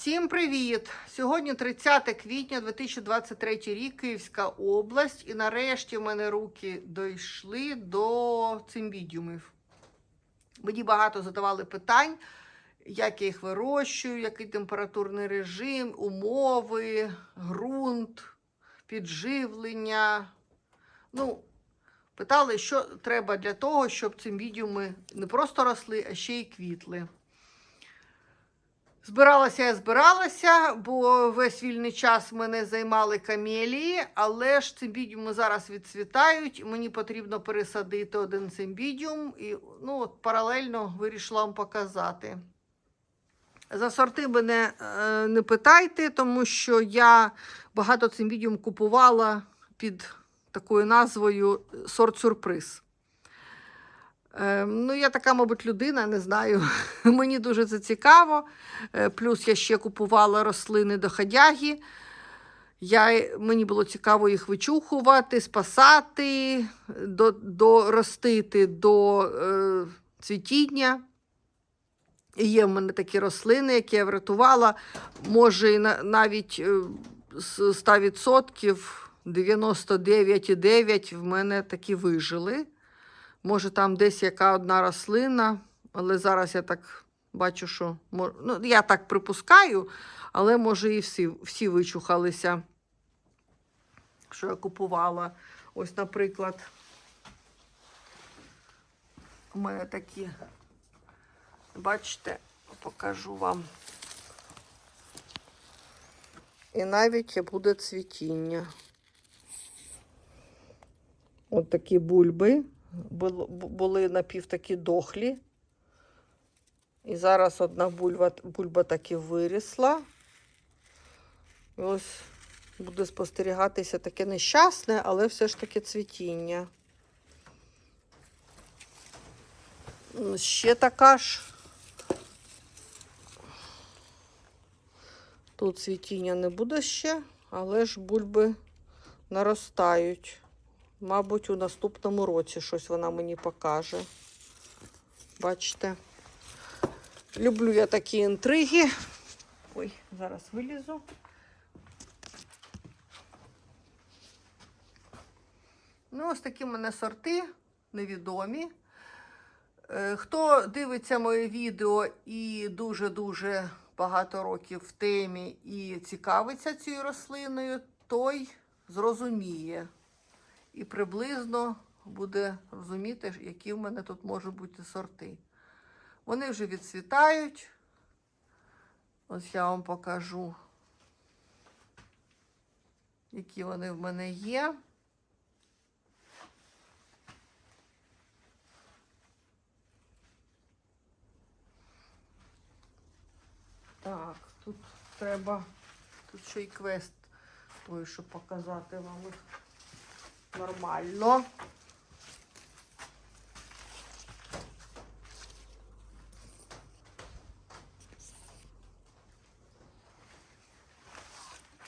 Всім привіт! Сьогодні 30 квітня 2023 рік, Київська область. І нарешті в мене руки дійшли до цимбідіумів. Мені багато задавали питань, як я їх вирощую, який температурний режим, умови, ґрунт, підживлення. Ну, питали, що треба для того, щоб цимбідіуми не просто росли, а ще й квітли. Збиралася я збиралася, бо весь вільний час мене займали камелії, але ж цимбідіуми зараз відцвітають. Мені потрібно пересадити один цимбідіум і ну, от паралельно вирішила вам показати. За сорти мене е, не питайте, тому що я багато цимбідіум купувала під такою назвою сорт сюрприз. Е, ну, я така, мабуть, людина, не знаю. Мені дуже це цікаво. Е, Плюс я ще купувала рослини доходяги. Я, мені було цікаво їх вичухувати, спасати, до, доростити до е, цвітіння. І є в мене такі рослини, які я врятувала. Може, навіть е, 100%, 99,9% в мене такі вижили. Може, там десь яка одна рослина, але зараз я так бачу, що ну, я так припускаю, але може і всі, всі вичухалися, що я купувала. Ось, наприклад, у мене такі, бачите, покажу вам. І навіть буде цвітіння. От такі бульби були напів такі дохлі. І зараз одна бульба, бульба таки вирісла. І ось буде спостерігатися таке нещасне, але все ж таки цвітіння. Ще така ж. Тут цвітіння не буде ще, але ж бульби наростають. Мабуть, у наступному році щось вона мені покаже. Бачите? Люблю я такі інтриги. Ой, зараз вилізу. Ну, ось такі в мене сорти невідомі. Е, Хто дивиться моє відео і дуже-дуже багато років в темі і цікавиться цією рослиною, той зрозуміє і приблизно буде розуміти, які в мене тут можуть бути сорти. Вони вже відцвітають. Ось я вам покажу, які вони в мене є. Так, тут треба, тут ще й квест, той, щоб показати вам нормально.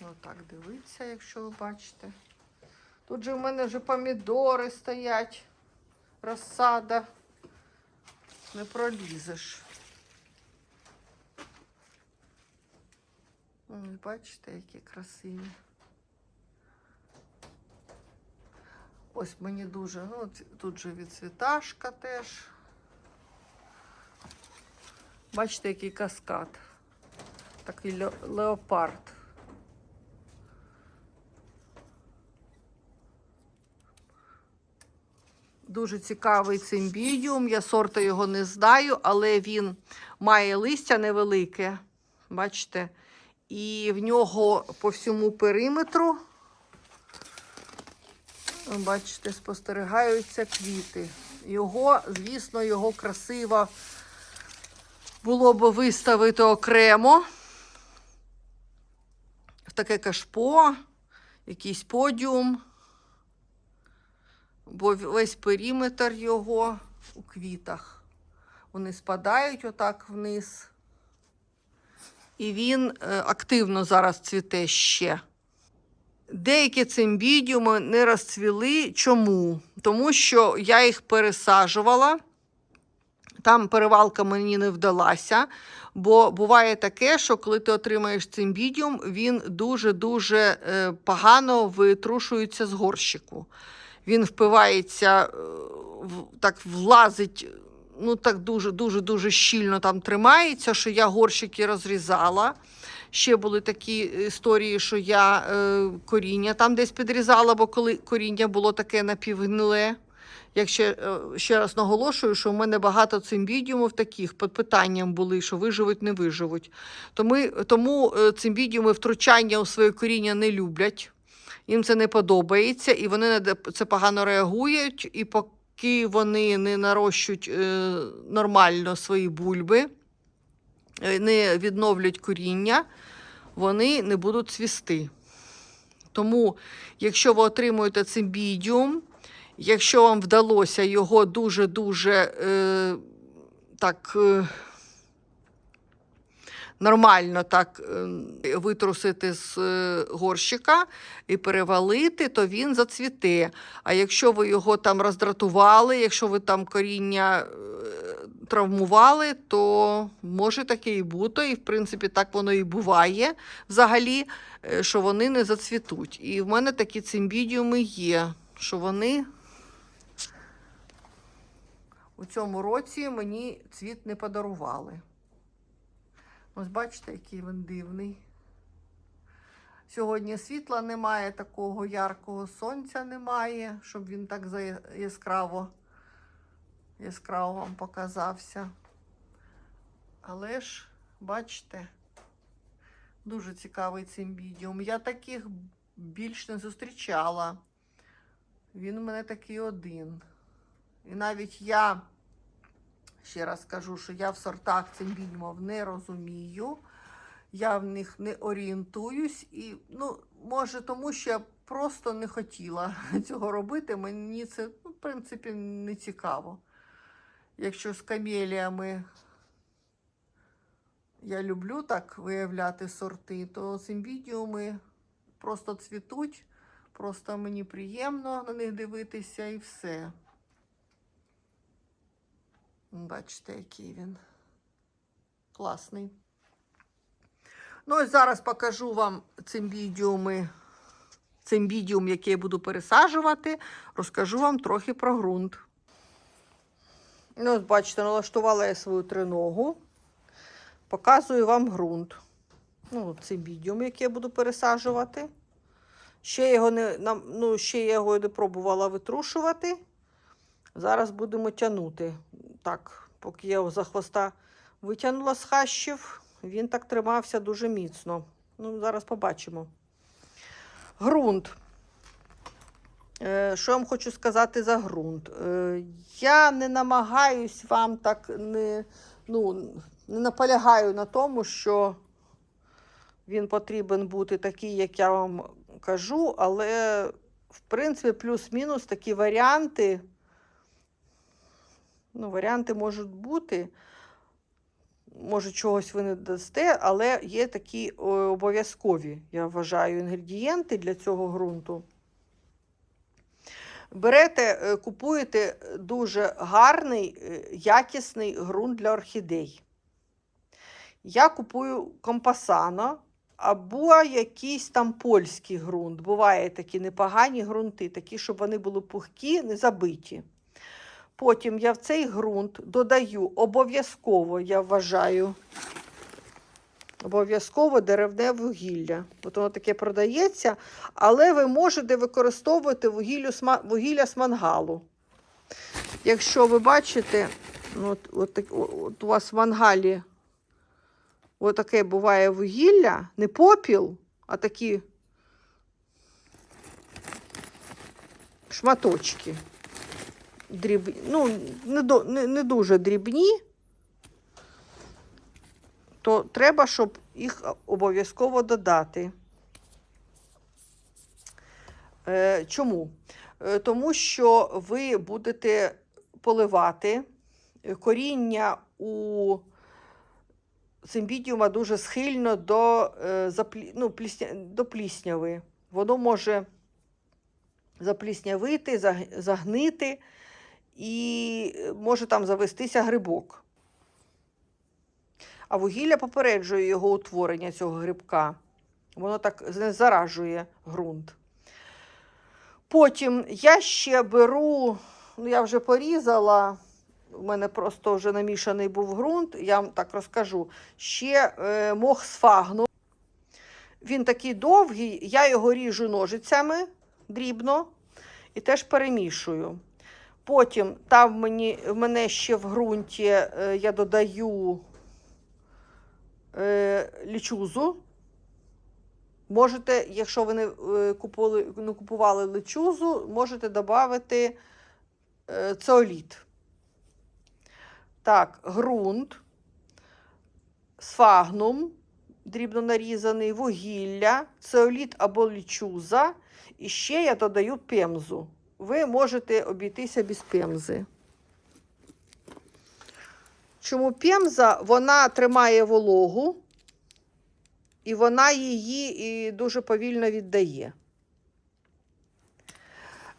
Отак дивиться, якщо ви бачите. Тут же в мене вже помідори стоять, розсада. Не пролізеш. Бачите, які красиві. Ось мені дуже, ну, тут же відцвіташка теж. Бачите, який каскад. Такий леопард. Дуже цікавий цимбідіум. Я сорта його не знаю, але він має листя невелике. Бачите? І в нього по всьому периметру Бачите, спостерігаються квіти. Його, звісно, його красиво було б виставити окремо в таке кашпо, якийсь подіум, бо весь периметр його у квітах. Вони спадають отак вниз. І він е, активно зараз цвіте ще. Деякі цимбідіуми не розцвіли. Чому? Тому що я їх пересаджувала Там перевалка мені не вдалася, бо буває таке, що коли ти отримаєш цимбідіум, він дуже-дуже е, погано витрушується з горщику. Він впивається, е, так влазить, ну так дуже-дуже дуже щільно там тримається, що я горщики розрізала. Ще були такі історії, що я е, коріння там десь підрізала, бо коли коріння було таке напівгниле. Якщо е, ще раз наголошую, що в мене багато цимбідіумів таких під питанням були, що виживуть, не виживуть. Тому, тому е, цимбідіуми втручання у своє коріння не люблять, їм це не подобається, і вони на це погано реагують. І поки вони не нарощують е, нормально свої бульби, не відновлять коріння, вони не будуть цвісти. Тому, якщо ви отримуєте цимбідіум, якщо вам вдалося його дуже-дуже е, так е, нормально так е, витрусити з е, горщика і перевалити, то він зацвіте. А якщо ви його там роздратували, якщо ви там коріння е, травмували, то може таке і бути. І в принципі так воно і буває взагалі, е, що вони не зацвітуть. І в мене такі цимбідіуми є, що вони у цьому році мені цвіт не подарували. Ось бачите, який він дивний. Сьогодні світла немає, такого яркого сонця немає, щоб він так яскраво, яскраво вам показався. Але ж, бачите, дуже цікавий цимбідіум. Я таких більш не зустрічала. Він у мене такий один. І навіть я ще раз кажу, що я в сортах цимбідіумів не розумію. Я в них не орієнтуюсь. І, ну, може, тому що я просто не хотіла цього робити. Мені це, ну, в принципі, не цікаво. Якщо з камеліями я люблю так виявляти сорти, то цимбідіуми просто цвітуть, просто мені приємно на них дивитися і все. Бачите, який він класний. Ну, ось зараз покажу вам цимбідіуми, цимбідіум, який я буду пересаджувати. Розкажу вам трохи про ґрунт. Ну, ось бачите, налаштувала я свою триногу. Показую вам ґрунт. Ну, цимбідіум, який я буду пересаджувати. Ще його не, ну, ще я його не пробувала витрушувати. Зараз будемо тягнути. Так, поки я його за хвоста витягнула з хащів, він так тримався дуже міцно. Ну, зараз побачимо. Грунт. Е, Що я вам хочу сказати за ґрунт? Е, Я не намагаюсь вам так не, ну, не наполягаю на тому, що він потрібен бути такий, як я вам кажу, але в принципі плюс-мінус такі варіанти. Ну, варіанти можуть бути. Може, чогось ви не дасте, але є такі е, обов'язкові, я вважаю, інгредієнти для цього ґрунту. Берете, е, купуєте дуже гарний, е, якісний ґрунт для орхідей. Я купую компасано або якийсь там польський ґрунт. Буває такі непогані ґрунти, такі, щоб вони були пухкі, не забиті. Потім я в цей ґрунт додаю обов'язково, я вважаю, обов'язково деревне вугілля. От воно таке продається, але ви можете використовувати вугілля, з мангалу. Якщо ви бачите, ну, от, от, от у вас в мангалі таке буває вугілля, не попіл, а такі шматочки дріб... ну, не, не, не дуже дрібні, то треба, щоб їх обов'язково додати. Е, чому? Е, тому що ви будете поливати е, коріння у цимбідіума дуже схильно до, ну, до плісняви. Воно може запліснявити, загнити і може там завестися грибок. А вугілля попереджує його утворення цього грибка. Воно так заражує ґрунт. Потім я ще беру, ну я вже порізала, у мене просто вже намішаний був ґрунт, я вам так розкажу. Ще е, мох сфагну. Він такий довгий, я його ріжу ножицями дрібно і теж перемішую. Потім там мені, в мене ще в ґрунті е, я додаю е, лічузу. Можете, якщо ви не, е, купували, не купували лечузу, можете додати е, цеоліт. Так, ґрунт, сфагнум, дрібно нарізаний, вугілля, цеоліт або лічуза. І ще я додаю пемзу. Ви можете обійтися без пемзи. Чому пемза? Вона тримає вологу, і вона її і дуже повільно віддає.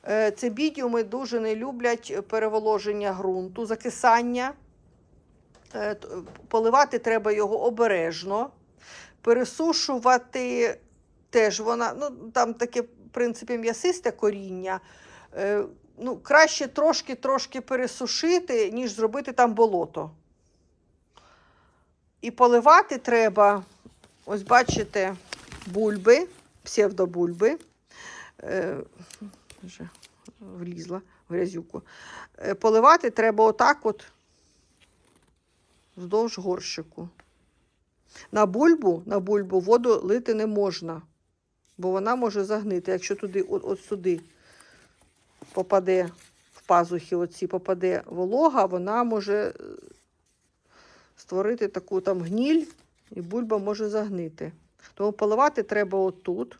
Е, Цибідіуми дуже не люблять переволоження ґрунту, закисання. Е, Поливати треба його обережно. Пересушувати теж вона, ну там таке, в принципі, м'ясисте коріння. Е, Ну, краще трошки-трошки пересушити, ніж зробити там болото. І поливати треба, ось бачите, бульби, псевдобульби. Е, вже влізла в грязюку. Е, Поливати треба отак от вздовж горщику. На бульбу, на бульбу воду лити не можна, бо вона може загнити. Якщо туди, от, от сюди попаде в пазухи, оці попаде волога, вона може е, створити таку там гніль, і бульба може загнити. Тому поливати треба отут.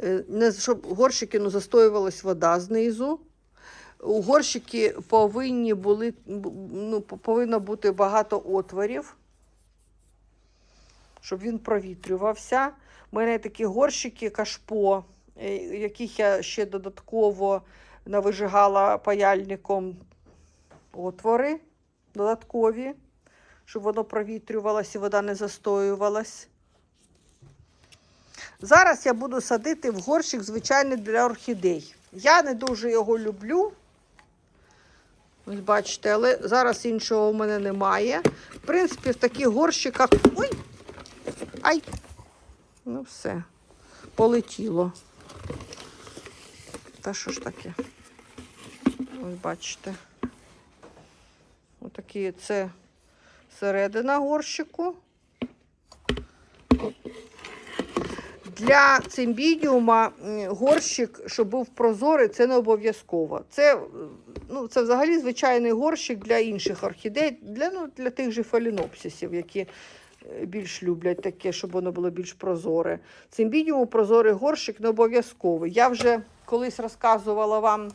Е, Не, щоб горщики ну, застоювалась вода знизу. У горщики повинні були, ну, повинно бути багато отворів, щоб він провітрювався. У мене такі горщики кашпо, е, яких я ще додатково навижигала паяльником отвори додаткові, щоб воно провітрювалося і вода не застоювалась. Зараз я буду садити в горщик звичайний для орхідей. Я не дуже його люблю. Ось бачите, але зараз іншого в мене немає. В принципі, в таких горщиках. Ой! Ай! Ну все, полетіло. Та що ж таке? Ось бачите. Отакі це середина горщику. Для цимбідіума горщик, щоб був прозорий, це не обов'язково. Це, е, ну, це взагалі звичайний горщик для інших орхідей, для, ну, для тих же фалінопсисів, які е, більш люблять таке, щоб воно було більш прозоре. Цимбідіуму прозорий горщик не обов'язковий. Я вже колись розказувала вам,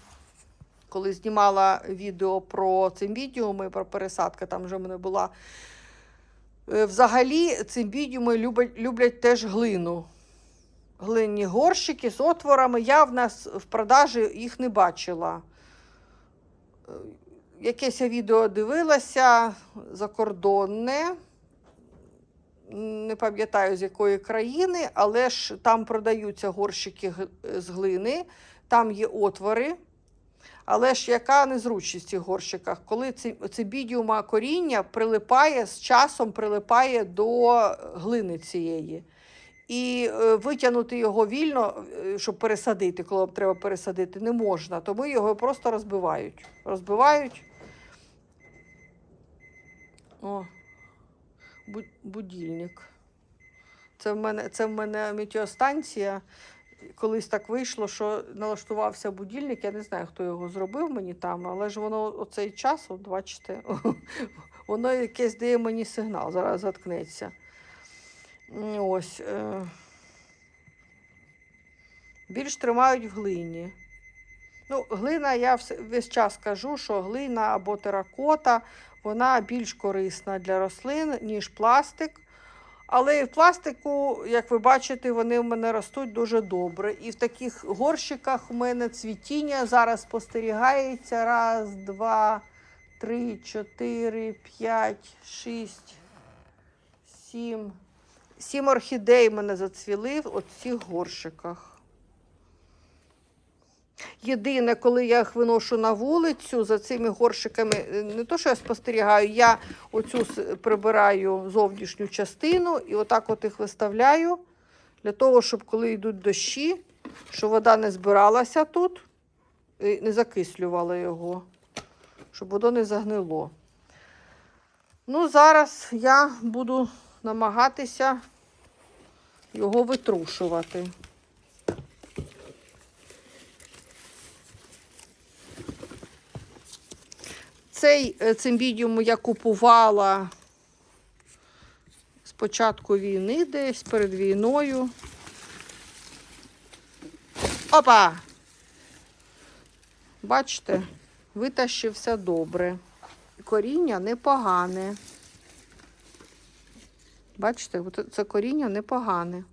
коли знімала відео про цимбідіуми, про пересадки, там вже в мене була. Е, Взагалі, цимбідіуми люблять, люблять теж глину глинні горщики з отворами. Я в нас в продажі їх не бачила. Е, Якесь відео дивилася закордонне. Не пам'ятаю з якої країни, але ж там продаються горщики з глини, там є отвори. Але ж яка незручність в цих горщиках? Коли цибідіума коріння прилипає з часом прилипає до глини цієї. І е, витягнути його вільно, е, щоб пересадити, коли треба пересадити, не можна. Тому його просто розбивають. Розбивають. О, бу- будильник. Це в мене, це в мене метеостанція. Колись так вийшло, що налаштувався будильник. Я не знаю, хто його зробив мені там, але ж воно оцей час, от бачите, воно якесь дає мені сигнал, зараз заткнеться. Ось. Е... Більш тримають в глині. Ну, глина, я весь час кажу, що глина або теракота, вона більш корисна для рослин, ніж пластик. Але і в пластику, як ви бачите, вони в мене ростуть дуже добре. І в таких горщиках у мене цвітіння зараз спостерігається раз, два, три, чотири, п'ять, шість, сім. Сім орхідей мене зацвіли в оцих горшиках. Єдине, коли я їх виношу на вулицю за цими горшиками, е, не то, що я спостерігаю, я оцю прибираю зовнішню частину і отак от їх виставляю для того, щоб коли йдуть дощі, щоб вода не збиралася тут і не закислювала його, щоб воно не загнило. Ну, зараз я буду намагатися його витрушувати. Цей е, цимбідіум я купувала з початку війни десь перед війною. Опа! Бачите, витащився добре. Коріння непогане. Бачите, це коріння непогане.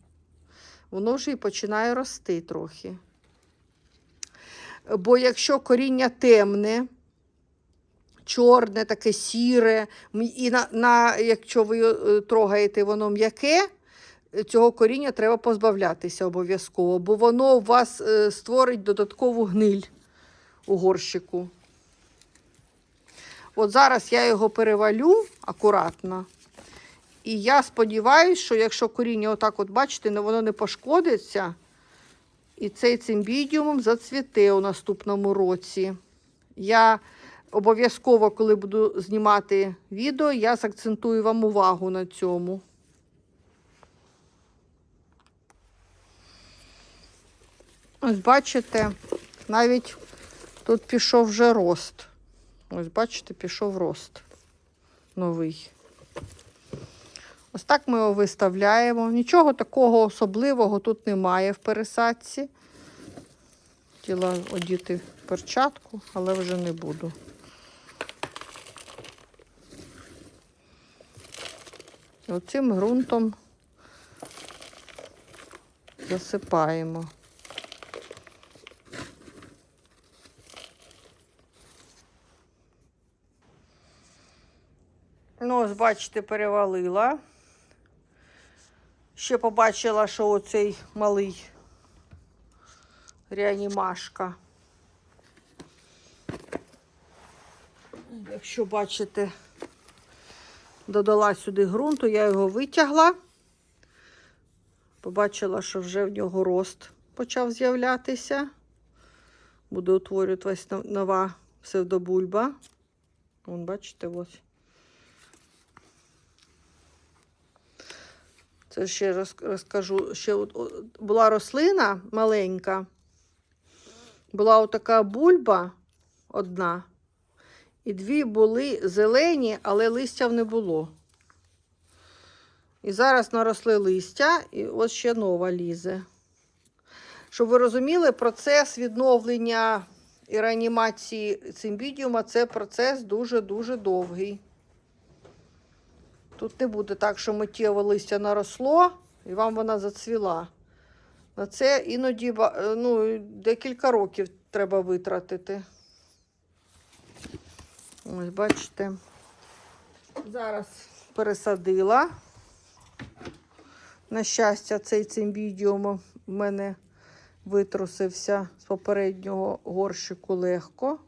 Воно вже і починає рости трохи. Бо якщо коріння темне, чорне, таке сіре, і на, на, якщо ви е, трогаєте, воно м'яке, е, цього коріння треба позбавлятися обов'язково, бо воно у вас е, створить додаткову гниль у горщику. От зараз я його перевалю акуратно. І я сподіваюся, що якщо коріння отак, от бачите, воно не пошкодиться, і цей цимбідіум зацвіте у наступному році. Я обов'язково, коли буду знімати відео, я закцентую вам увагу на цьому. Ось бачите, навіть тут пішов вже рост. Ось бачите, пішов рост новий. Ось так ми його виставляємо. Нічого такого особливого тут немає в пересадці. Хотіла одіти перчатку, але вже не буду. Оцим ґрунтом засипаємо. Ну, ось, бачите, перевалила. Ще побачила, що оцей малий реанімашка. Якщо бачите, додала сюди ґрунту, я його витягла. Побачила, що вже в нього рост почав з'являтися. Буде утворюватись нов- нова псевдобульба. Вон, бачите, ось. Це ще роз, розкажу. Ще от, о, була рослина маленька. Була отака бульба одна. І дві були зелені, але листя не було. І зараз наросли листя, і ось ще нова лізе. Щоб ви розуміли, процес відновлення і реанімації цимбідіума це процес дуже-дуже довгий. Тут не буде так, що миттєво листя наросло і вам вона зацвіла. На це іноді ну, декілька років треба витратити. Ось, бачите. Зараз пересадила. На щастя, цей цимбідіум в мене витрусився з попереднього горщику легко.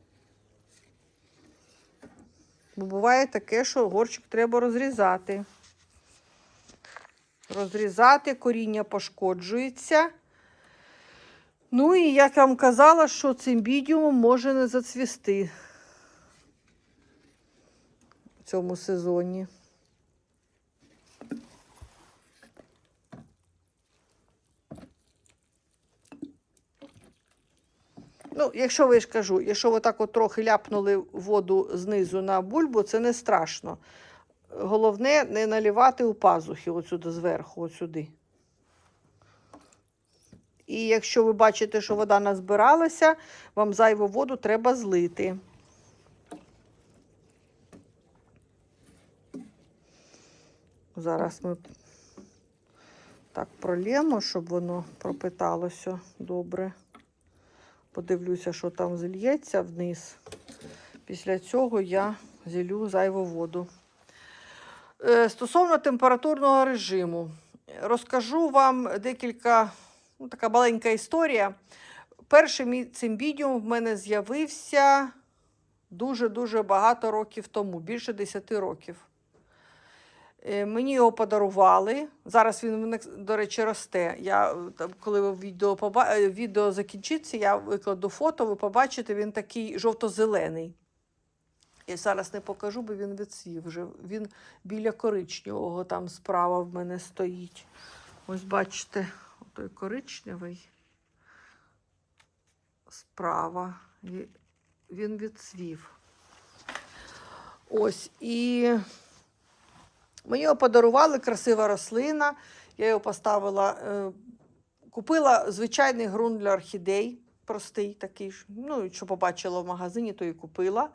Бо буває таке, що горщик треба розрізати. Розрізати, коріння пошкоджується. Ну і як я вам казала, що цимбідіум може не зацвісти цьому сезоні. Ну, якщо ви ж кажу, якщо ви так от трохи ляпнули воду знизу на бульбу, це не страшно. Головне не налівати у пазухи отсюди зверху, отсюди. І якщо ви бачите, що вода назбиралася, вам зайву воду треба злити. Зараз ми так прольємо, щоб воно пропиталося добре. Подивлюся, що там зільється вниз. Після цього я зілю зайву воду. Е, Стосовно температурного режиму, розкажу вам декілька, ну, така маленька історія. Перший мій цимбідіум в мене з'явився дуже-дуже багато років тому, більше 10 років. Е, Мені його подарували. Зараз він, до речі, росте. Я, е, коли відео, поба... е, відео закінчиться, я викладу фото, ви побачите, він такий жовто-зелений. Я зараз не покажу, бо він відсвів вже. Він біля коричневого там справа в мене стоїть. Ось бачите, той коричневий справа. Він відсвів. Ось і мені його подарували красива рослина. Я його поставила, е, купила звичайний ґрунт для орхідей, простий такий, ж, ну, що побачила в магазині, то і купила.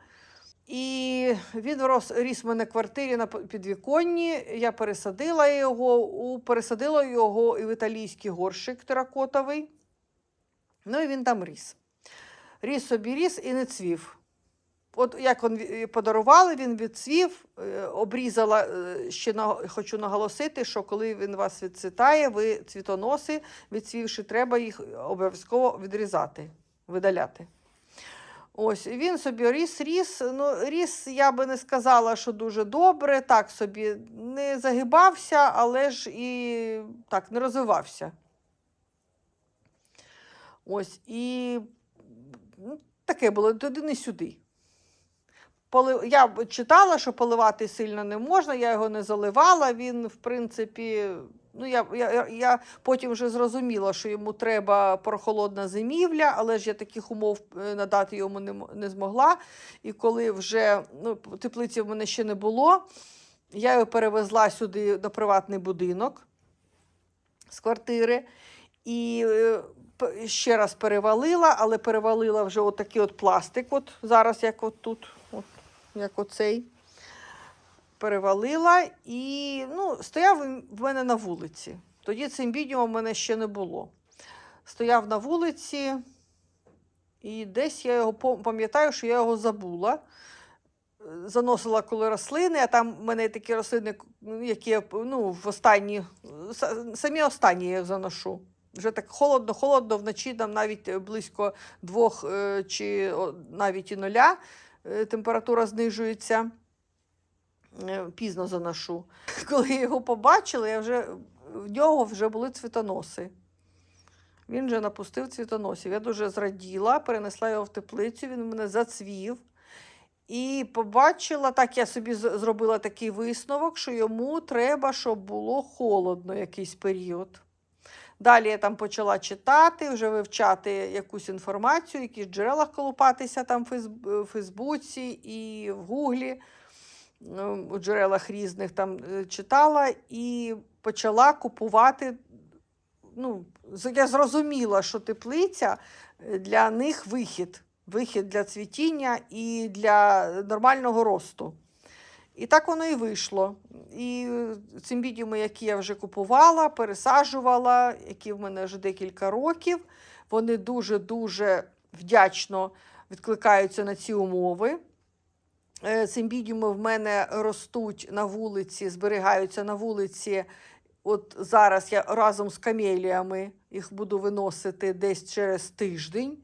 І він рос, ріс в мене в квартирі на підвіконні. Я пересадила його, пересадила його і в італійський горщик теракотовий. Ну і він там ріс. Ріс собі ріс і не цвів. От як він подарували, він відцвів, е, обрізала, е, ще хочу наголосити, що коли він вас відцвітає, ви цвітоноси, відцвівши, треба їх обов'язково відрізати, видаляти. Ось, він собі ріс, ріс. Ну, ріс, я би не сказала, що дуже добре, так собі не загибався, але ж і так, не розвивався. Ось, і ну, таке було туди не сюди. Я читала, що поливати сильно не можна, я його не заливала. Він, в принципі, ну, я, я, я- потім вже зрозуміла, що йому треба прохолодна зимівля, але ж я таких умов е, надати йому не, не змогла. І коли вже ну, теплиці в мене ще не було, я його перевезла сюди до приватний будинок з квартири. І е, ще раз перевалила, але перевалила вже отакий от пластик. От зараз, як от тут, як оцей. Перевалила і ну, стояв в мене на вулиці. Тоді цим відео в мене ще не було. Стояв на вулиці, і десь я його пам'ятаю, що я його забула. Е, Заносила коли рослини, а там в мене такі рослини, які я, ну, в останні, самі останні я їх заношу. Вже так холодно, холодно, вночі там навіть близько двох е, чи навіть і нуля температура знижується. Е, Пізно заношу. Коли його побачила, я вже, в нього вже були цвітоноси. Він вже напустив цвітоносів. Я дуже зраділа, перенесла його в теплицю, він мене зацвів. І побачила, так я собі зробила такий висновок, що йому треба, щоб було холодно якийсь період. Далі я там почала читати, вже вивчати якусь інформацію, якісь джерелах колупатися там в Фейсбуці і в Гуглі, ну, у джерелах різних там е, читала і почала купувати. Ну, я зрозуміла, що теплиця е, для них вихід. Вихід для цвітіння і для нормального росту. І так воно і вийшло. І цимбідіуми, які я вже купувала, пересаджувала, які в мене вже декілька років, вони дуже-дуже вдячно відкликаються на ці умови. Е, Цимбідіуми в мене ростуть на вулиці, зберігаються на вулиці. От зараз я разом з камеліями їх буду виносити десь через тиждень.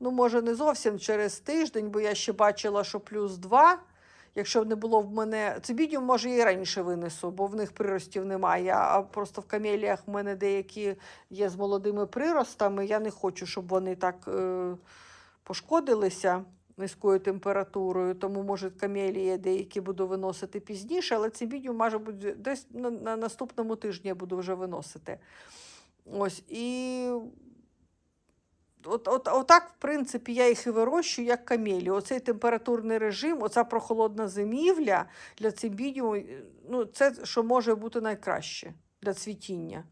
Ну, може, не зовсім через тиждень, бо я ще бачила, що плюс 2. Якщо б не було в мене цибідіум, може, і раніше винесу, бо в них приростів немає. А просто в камеліях в мене деякі є з молодими приростами. Я не хочу, щоб вони так е, пошкодилися низькою температурою. Тому, може, камелії деякі буду виносити пізніше, але цибідіум, може бути, десь на, на наступному тижні я буду вже виносити. Ось і от, от, отак, в принципі, я їх і вирощую, як камелі. Оцей температурний режим, оця прохолодна зимівля для цимбідіуму, ну, це що може бути найкраще для цвітіння.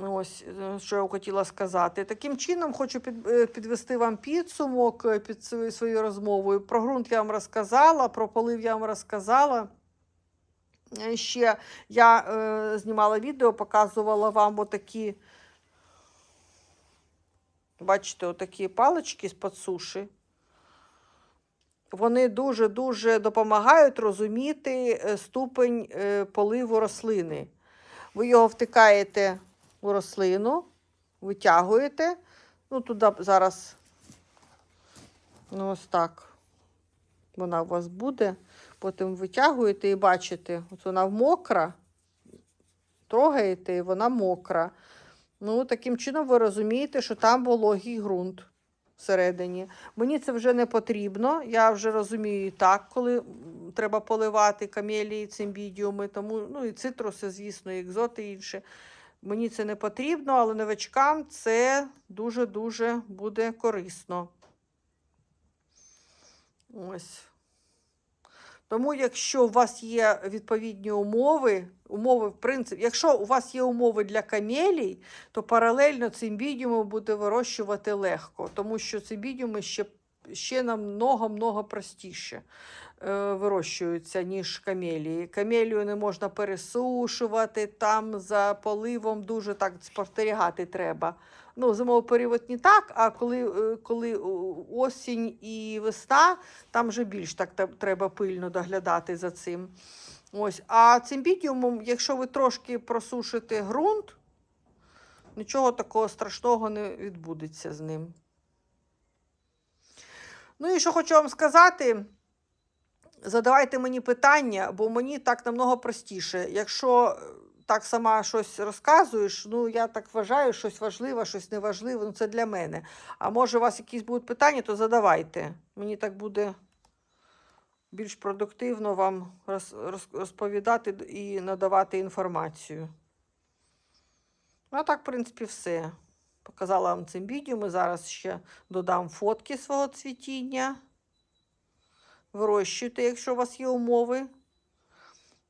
Ось, е, що я хотіла сказати. Таким чином, хочу е, підвести вам підсумок е, під свою розмовою. Про ґрунт я вам розказала, про полив я вам розказала. Е, Ще я е, знімала відео, показувала вам отакі, бачите, отакі палички з-під суші. вони дуже-дуже допомагають розуміти е, ступень е, поливу рослини. Ви його втикаєте у рослину, витягуєте. Ну, туди зараз, ну, ось так. Вона у вас буде. Потім витягуєте і бачите, от вона мокра, трогаєте, і вона мокра. Ну, таким чином ви розумієте, що там вологий ґрунт всередині. Мені це вже не потрібно. Я вже розумію і так, коли треба поливати камелії, цимбідіуми, тому ну і цитруси, звісно, і екзоти і інше. Мені це не потрібно, але новачкам це дуже-дуже буде корисно. Ось. Тому, якщо у вас є відповідні умови, умови, в принципі, якщо у вас є умови для камелій, то паралельно цимбідіуми буде вирощувати легко, тому що цимбідіуми ще, ще намного-много простіше е, вирощуються, ніж камелії. Камелію не можна пересушувати, там за поливом дуже так спостерігати треба. Ну, зимовий період не так, а коли, е, коли осінь і весна, там вже більш так треба пильно доглядати за цим. Ось. А цимбідіумом, якщо ви трошки просушите ґрунт, нічого такого страшного не відбудеться з ним. Ну і що хочу вам сказати, задавайте мені питання, бо мені так намного простіше. Якщо е, так сама щось розказуєш, ну я так вважаю, щось важливе, щось неважливе, ну це для мене. А може, у вас якісь будуть питання, то задавайте. Мені так буде більш продуктивно вам роз, роз, розповідати і надавати інформацію. Ну, а так, в принципі, все. Показала вам цимбідіуми. Зараз ще додам фотки свого цвітіння. Вирощуйте, якщо у вас є умови.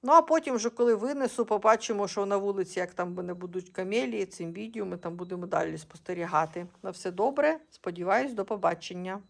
Ну, а потім, вже коли винесу, побачимо, що на вулиці, як там не будуть камелії, цим відео, ми там будемо далі спостерігати. На все добре. Сподіваюсь, до побачення.